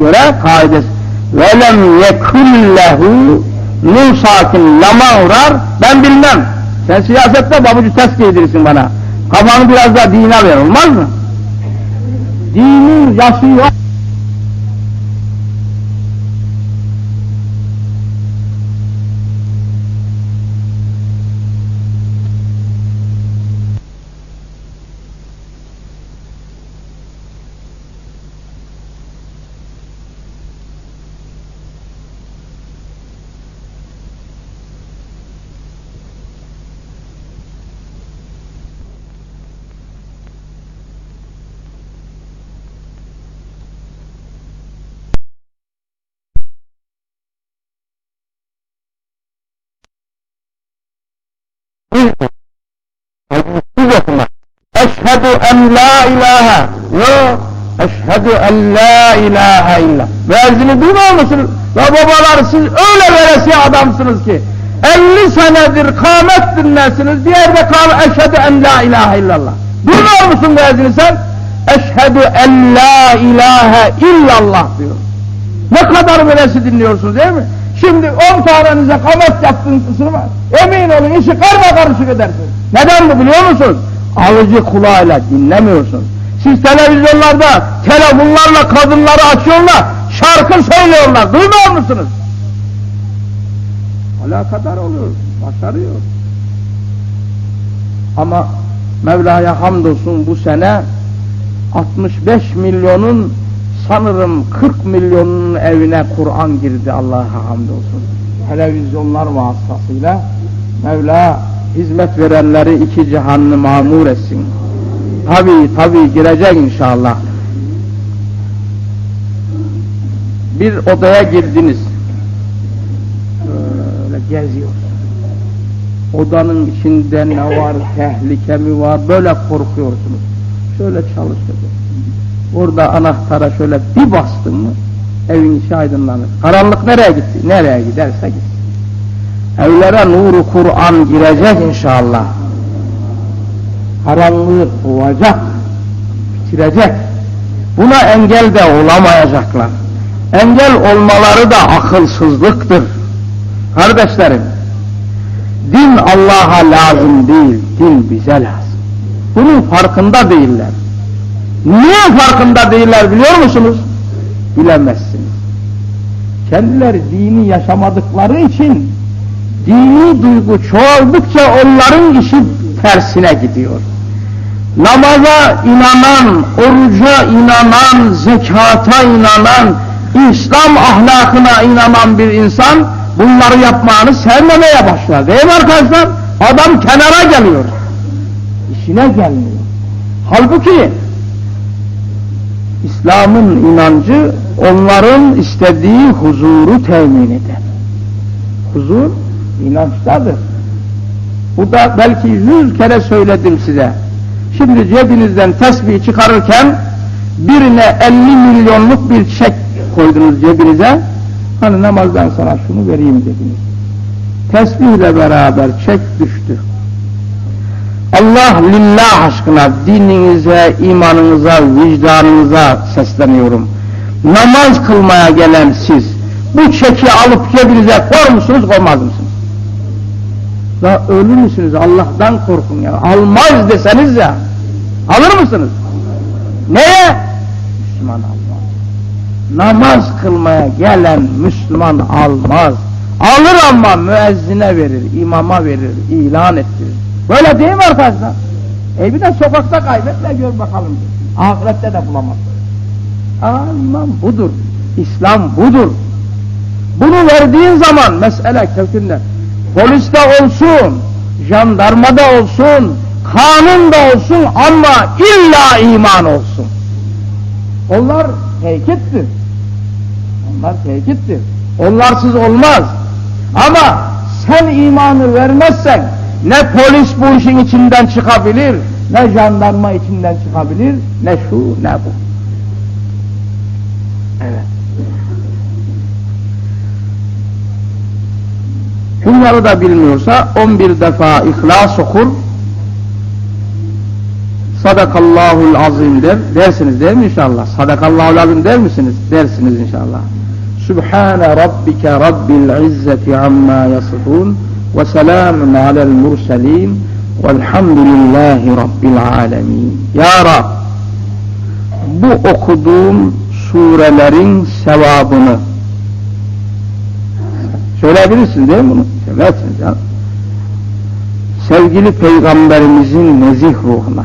göre kaidesi velem yekullehu nun sakin lama uğrar ben bilmem. Sen siyasette babucu ters giydirirsin bana. Kafanı biraz daha dine ver olmaz mı? Dinin yaşı yok. Siz okuma. Eşhedü en la ilahe. Yok. Eşhedü en la ilahe illa. Müezzini duymuyor musunuz? Ya babalar siz öyle veresi adamsınız ki. 50 senedir kâmet dinlersiniz. Bir yerde kal eşhedü en la ilahe illallah. Duymuyor musun müezzini sen? Eşhedü en la ilahe illallah diyor. Ne kadar veresi dinliyorsunuz değil mi? Şimdi 10 tanenize kamet yaptığın kısmı emin olun işi karma karışık edersiniz. Neden bu biliyor musunuz? Alıcı kulağıyla dinlemiyorsunuz. Siz televizyonlarda telefonlarla kadınları açıyorlar, şarkı söylüyorlar. Duymuyor musunuz? Alakadar oluyor, başarıyor. Ama Mevla'ya hamdolsun bu sene 65 milyonun sanırım 40 milyonun evine Kur'an girdi Allah'a hamdolsun. Televizyonlar vasıtasıyla Mevla hizmet verenleri iki cihanını mamur etsin. Tabi tabi girecek inşallah. Bir odaya girdiniz. Böyle geziyorsunuz. Odanın içinde ne var, tehlike mi var, böyle korkuyorsunuz. Şöyle çalıştırdım. Orada anahtara şöyle bir bastın mı evin içi aydınlanır. Karanlık nereye gitti? Nereye giderse gitsin. Evlere nuru Kur'an girecek inşallah. Karanlığı kovacak, bitirecek. Buna engel de olamayacaklar. Engel olmaları da akılsızlıktır. Kardeşlerim, din Allah'a lazım değil, din bize lazım. Bunun farkında değiller. Niye farkında değiller biliyor musunuz? Bilemezsiniz. Kendileri dini yaşamadıkları için dini duygu çoğaldıkça onların işi tersine gidiyor. Namaza inanan, oruca inanan, zekata inanan, İslam ahlakına inanan bir insan bunları yapmanı sevmemeye başlar. Değil mi arkadaşlar? Adam kenara geliyor. İşine gelmiyor. Halbuki İslam'ın inancı onların istediği huzuru temin eder. Huzur inançtadır. Bu da belki yüz kere söyledim size. Şimdi cebinizden tesbih çıkarırken birine 50 milyonluk bir çek koydunuz cebinize. Hani namazdan sonra şunu vereyim dediniz. Tesbihle beraber çek düştü. Allah lillah aşkına dininize, imanınıza, vicdanınıza sesleniyorum. Namaz kılmaya gelen siz bu çeki alıp cebinize koy musunuz, koymaz mısınız? Ya ölür müsünüz? Allah'tan korkun ya. Almaz deseniz ya. Alır mısınız? Neye? Müslüman almaz. Namaz kılmaya gelen Müslüman almaz. Alır ama müezzine verir, imama verir, ilan ettirir. Böyle değil mi arkadaşlar? E bir de sokakta kaybetle gör bakalım. Ahirette de bulamaz. Aa iman budur. İslam budur. Bunu verdiğin zaman mesele kökünde poliste olsun, jandarmada olsun, kanun da olsun ama illa iman olsun. Onlar tehdittir. Onlar tehdittir. Onlarsız olmaz. Ama sen imanı vermezsen ne polis bu işin içinden çıkabilir, ne jandarma içinden çıkabilir, ne şu ne bu. Evet. Bunları da bilmiyorsa 11 defa İhlas okur, Sadakallahul azim der. Dersiniz değil mi inşallah? Sadakallahul azim der misiniz? Dersiniz inşallah. Sübhane rabbike rabbil izzeti amma yasifun ve selamun alel murselin velhamdülillahi rabbil alemin. Ya Rab bu okuduğum surelerin sevabını söyleyebilirsin değil mi bunu? Söylersin canım. Sevgili Peygamberimizin nezih ruhuna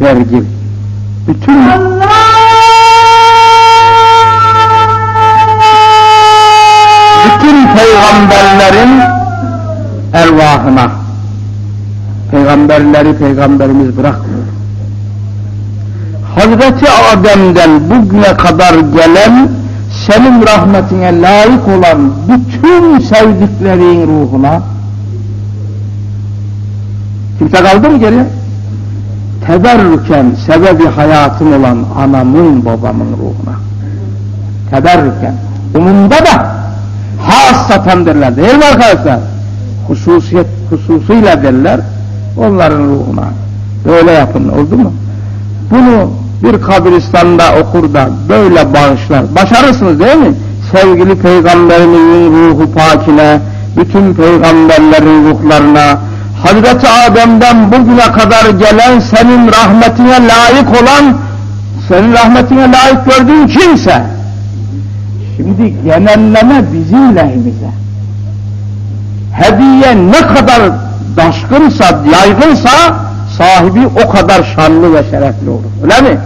vergil. Bütün bütün peygamberlerin ervahına peygamberleri peygamberimiz bırakmıyor. Hazreti Adem'den bugüne kadar gelen senin rahmetine layık olan bütün sevdiklerin ruhuna kimse kaldı mı geriye? Teberrüken sebebi hayatım olan anamın babamın ruhuna. Teberrüken. Umumda da hassaten derler değil mi arkadaşlar? Hususiyet, hususuyla derler onların ruhuna. Böyle yapın oldu mu? Bunu bir kabristanda okur da böyle bağışlar. Başarırsınız değil mi? Sevgili peygamberimizin ruhu pakine, bütün peygamberlerin ruhlarına, Hazreti Adem'den bugüne kadar gelen senin rahmetine layık olan, senin rahmetine layık gördüğün kimse, şimdi genelleme bizim lehimize. Hediye ne kadar daşkınsa, yaygınsa, sahibi o kadar şanlı ve şerefli olur. Öyle mi?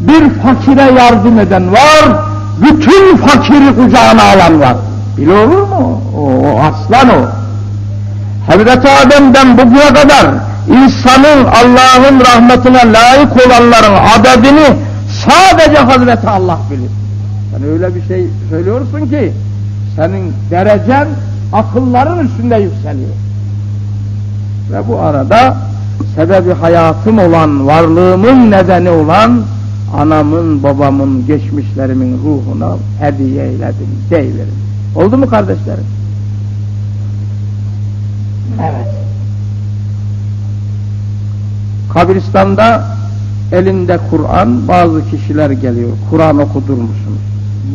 Bir fakire yardım eden var, bütün fakiri kucağına alan var. Bile olur mu? O, o aslan o. Hazreti Adem'den bugüne kadar insanın Allah'ın rahmetine layık olanların adedini sadece Hazreti Allah bilir. Sen öyle bir şey söylüyorsun ki senin derecen akılların üstünde yükseliyor. Ve bu arada sebebi hayatım olan, varlığımın nedeni olan anamın, babamın, geçmişlerimin ruhuna hediye eyledim, deylerim. Oldu mu kardeşlerim? Evet. Kabristanda elinde Kur'an bazı kişiler geliyor. Kur'an okudur musunuz?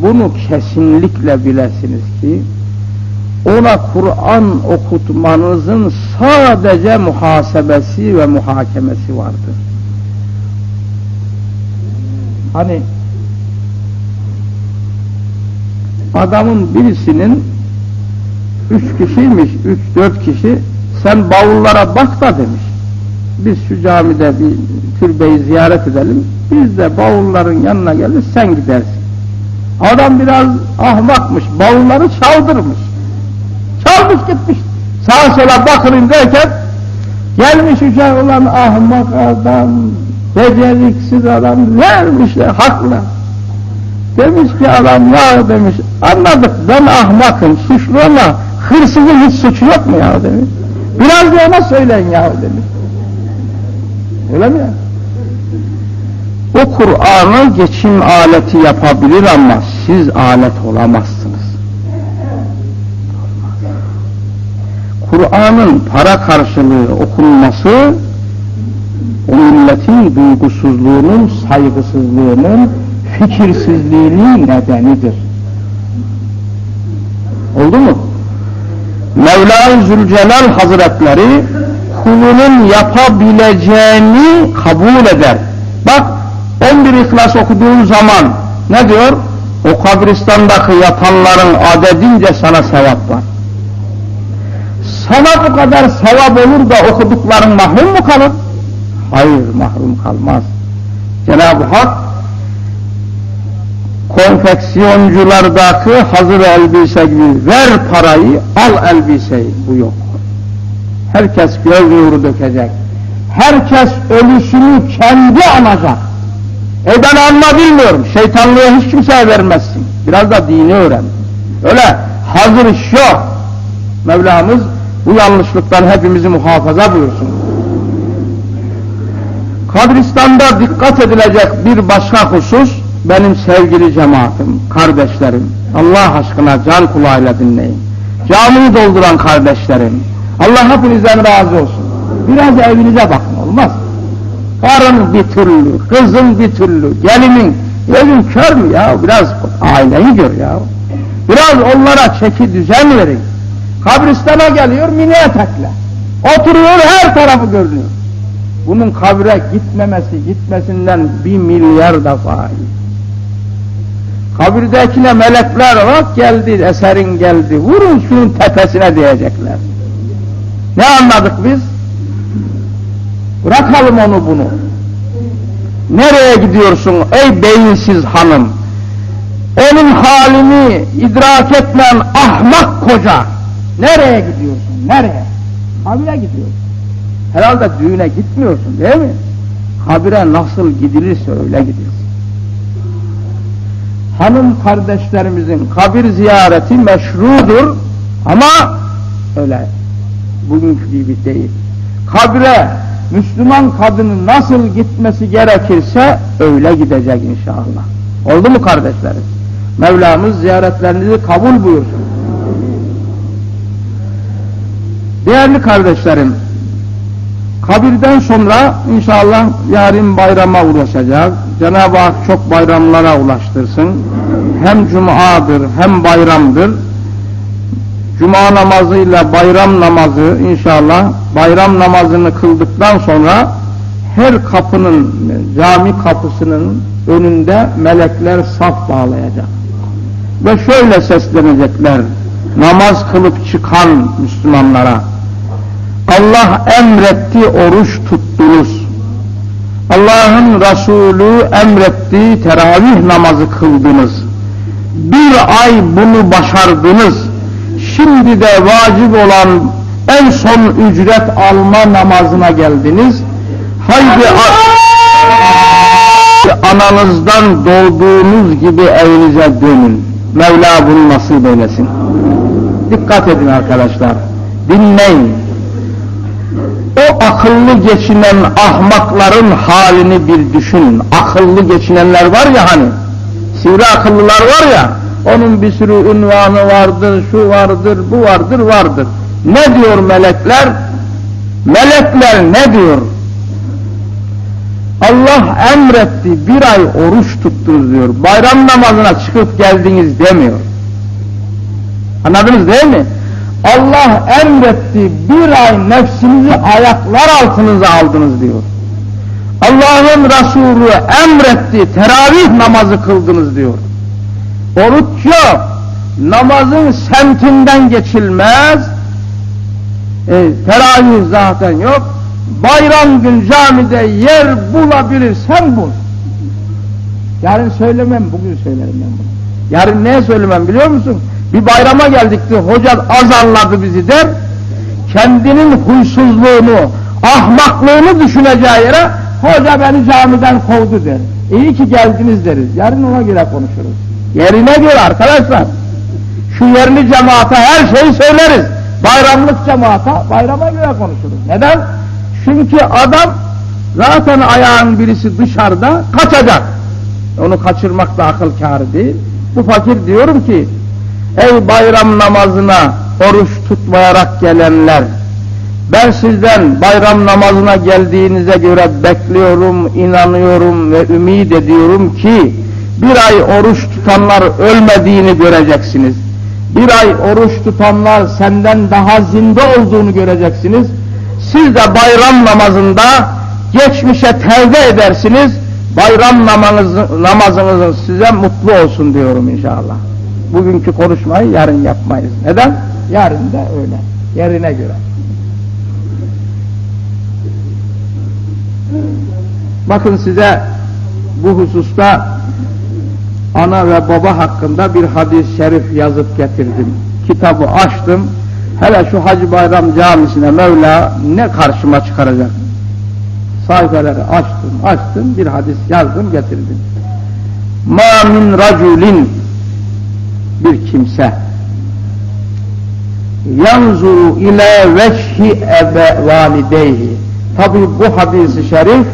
Bunu kesinlikle bilesiniz ki ona Kur'an okutmanızın sadece muhasebesi ve muhakemesi vardır. Hani adamın birisinin üç kişiymiş, üç dört kişi sen bavullara bak da demiş. Biz şu camide bir türbeyi ziyaret edelim, biz de bavulların yanına gelir sen gidersin. Adam biraz ahmakmış, bavulları çaldırmış. Çalmış gitmiş. Sağa sola bakırın derken gelmiş uçak olan ahmak adam, beceriksiz adam vermişler haklı. Demiş ki adam ya demiş anladık ben ahmakım suçlu ama hırsızın hiç suçu yok mu ya demiş. Biraz da ona söyleyin ya demiş. Öyle mi ya? O Kur'an'ı geçim aleti yapabilir ama siz alet olamazsınız. Kur'an'ın para karşılığı okunması o milletin duygusuzluğunun, saygısızlığının, fikirsizliğinin nedenidir. Oldu mu? Mevla-i Zülcelal Hazretleri kulunun yapabileceğini kabul eder. Bak 11 İhlas okuduğun zaman ne diyor? O kabristandaki yatanların adedince sana sevap var. Sana bu kadar sevap olur da okudukların mahrum mu kalır? Hayır mahrum kalmaz. Cenab-ı Hak konfeksiyonculardaki hazır elbise gibi ver parayı al elbiseyi bu yok. Herkes göz nuru dökecek. Herkes ölüsünü kendi anacak. E anla bilmiyorum. Şeytanlığa hiç kimseye vermezsin. Biraz da dini öğren. Öyle hazır iş yok. Mevlamız bu yanlışlıktan hepimizi muhafaza buyursun. Kabristan'da dikkat edilecek bir başka husus, benim sevgili cemaatim, kardeşlerim, Allah aşkına can kulağıyla dinleyin. Camiyi dolduran kardeşlerim, Allah hepinizden razı olsun. biraz evinize bakın. Karın bir türlü, kızın bir türlü, gelinin, evin kör mü ya? Biraz aileyi gör ya. Biraz onlara çeki düzen verin. Kabristana geliyor mini etekle. Oturuyor her tarafı görünüyor. Bunun kabre gitmemesi gitmesinden bir milyar defa iyi. Kabirdekine melekler bak geldi, eserin geldi, vurun şunun tepesine diyecekler. Ne anladık biz? Bırakalım onu bunu. Nereye gidiyorsun ey beyinsiz hanım? Onun halini idrak etmeyen ahmak koca. Nereye gidiyorsun? Nereye? Kabire gidiyorsun. Herhalde düğüne gitmiyorsun değil mi? Kabire nasıl gidilirse öyle gidilsin. Hanım kardeşlerimizin kabir ziyareti meşrudur ama öyle bugünkü gibi değil. Kabre Müslüman kadının nasıl gitmesi gerekirse öyle gidecek inşallah. Oldu mu kardeşlerim? Mevlamız ziyaretlerinizi kabul buyursun. Değerli kardeşlerim, kabirden sonra inşallah yarın bayrama ulaşacağız. Cenab-ı Hak çok bayramlara ulaştırsın. Hem cumadır hem bayramdır. Cuma namazıyla bayram namazı inşallah bayram namazını kıldıktan sonra her kapının cami kapısının önünde melekler saf bağlayacak. Ve şöyle seslenecekler namaz kılıp çıkan Müslümanlara Allah emretti oruç tuttunuz. Allah'ın Resulü emretti teravih namazı kıldınız. Bir ay bunu başardınız. Şimdi de vacip olan en son ücret alma namazına geldiniz. Haydi ananızdan doğduğunuz gibi evinize dönün. Mevla bunu nasip eylesin. Dikkat edin arkadaşlar. Dinleyin. O akıllı geçinen ahmakların halini bir düşünün. Akıllı geçinenler var ya hani, sivri akıllılar var ya, onun bir sürü ünvanı vardır, şu vardır, bu vardır, vardır. Ne diyor melekler? Melekler ne diyor? Allah emretti, bir ay oruç tuttunuz diyor. Bayram namazına çıkıp geldiniz demiyor. Anladınız değil mi? Allah emretti, bir ay nefsinizi ayaklar altınıza aldınız diyor. Allah'ın Resulü emretti, teravih namazı kıldınız diyor. Oruç yok, namazın semtinden geçilmez, e, teravih zaten yok, bayram gün camide yer bulabilirsen bul. Yarın söylemem, bugün söylerim ben bunu. Yarın neye söylemem biliyor musun? Bir bayrama geldikti, hoca azarladı bizi der, kendinin huysuzluğunu, ahmaklığını düşüneceği yere, hoca beni camiden kovdu der. İyi ki geldiniz deriz, yarın ona göre konuşuruz. Yerine göre arkadaşlar, şu yerli cemaate her şeyi söyleriz. Bayramlık cemaata, bayrama göre konuşuruz. Neden? Çünkü adam zaten ayağın birisi dışarıda kaçacak. Onu kaçırmak da akıl kârı değil. Bu fakir diyorum ki ey bayram namazına oruç tutmayarak gelenler ben sizden bayram namazına geldiğinize göre bekliyorum, inanıyorum ve ümit ediyorum ki bir ay oruç tutanlar ölmediğini göreceksiniz. Bir ay oruç tutanlar senden daha zinde olduğunu göreceksiniz. Siz de bayram namazında geçmişe tevbe edersiniz. Bayram namazınız, namazınızın size mutlu olsun diyorum inşallah. Bugünkü konuşmayı yarın yapmayız. Neden? Yarın da öyle. Yerine göre. Bakın size bu hususta ana ve baba hakkında bir hadis-i şerif yazıp getirdim. Kitabı açtım. Hele şu Hacı Bayram camisine Mevla ne karşıma çıkaracak? Sayfaları açtım, açtım, bir hadis yazdım, getirdim. Ma min raculin bir kimse yanzuru ile veçhi ebe valideyhi tabi bu hadisi şerif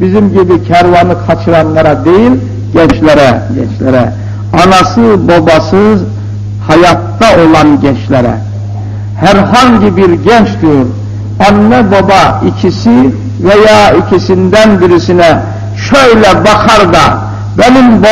bizim gibi kervanı kaçıranlara değil gençlere gençlere. Anası babası hayatta olan gençlere. Herhangi bir genç diyor anne baba ikisi veya ikisinden birisine şöyle bakar da benim